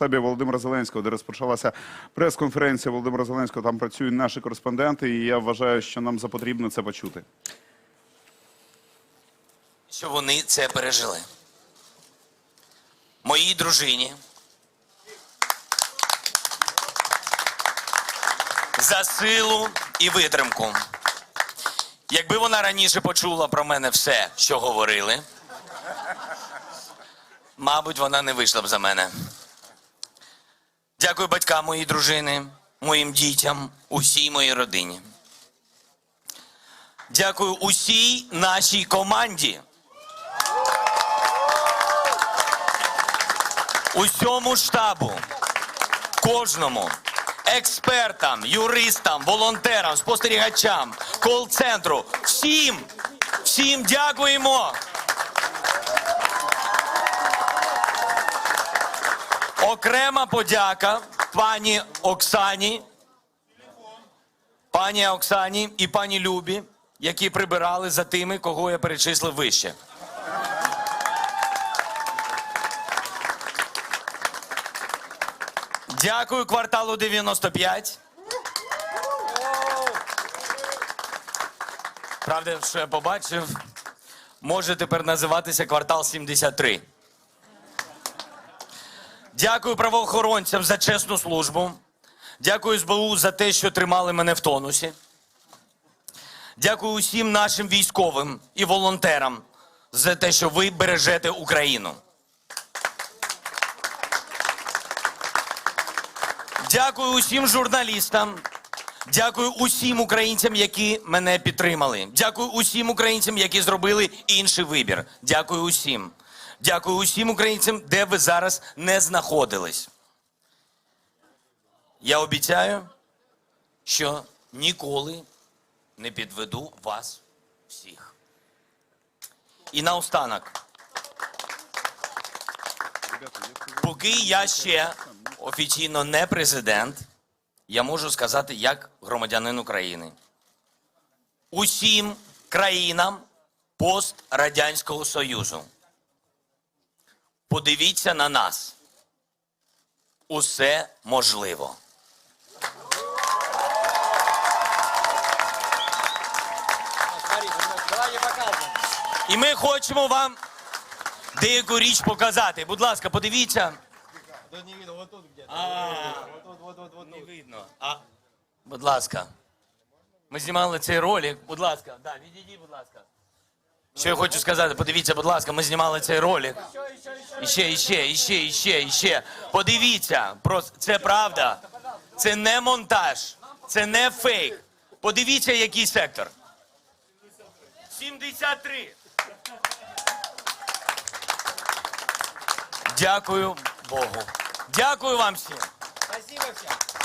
штабі Володимира Зеленського, де розпочалася прес-конференція Володимира Зеленського. Там працюють наші кореспонденти, і я вважаю, що нам запотрібно це почути. що вони це пережили. Моїй дружині за силу і витримку. Якби вона раніше почула про мене все, що говорили, мабуть, вона не вийшла б за мене. Дякую батькам моєї дружини, моїм дітям, усій моїй родині. Дякую усій нашій команді. Усьому штабу, кожному, експертам, юристам, волонтерам, спостерігачам, кол-центру. Всім, всім дякуємо. Окрема подяка пані Оксані, пані Оксані і пані Любі, які прибирали за тими, кого я перечислив вище. Дякую кварталу 95. Правда, що я побачив, може тепер називатися квартал 73. Дякую правоохоронцям за чесну службу. Дякую СБУ за те, що тримали мене в тонусі. Дякую усім нашим військовим і волонтерам за те, що ви бережете Україну. Дякую усім журналістам. Дякую усім українцям, які мене підтримали. Дякую усім українцям, які зробили інший вибір. Дякую усім. Дякую усім українцям, де ви зараз не знаходились. Я обіцяю, що ніколи не підведу вас всіх. І наостанок. Поки я ще офіційно не президент, я можу сказати як громадянин України. Усім країнам пострадянського Союзу. Подивіться на нас. Усе можливо. І ми хочемо вам деяку річ показати. Будь ласка, подивіться. Не видно, тут. Не видно. Будь ласка. Ми знімали цей ролик. Будь ласка, да, відійдіть, будь ласка. Що я хочу сказати, подивіться, будь ласка, ми знімали цей ролик. І ще, і ще, і ще, і ще, і ще. Подивіться, це правда. Це не монтаж, це не фейк. Подивіться, який сектор. 73. Дякую Богу. Дякую вам всім. Спасибо всем.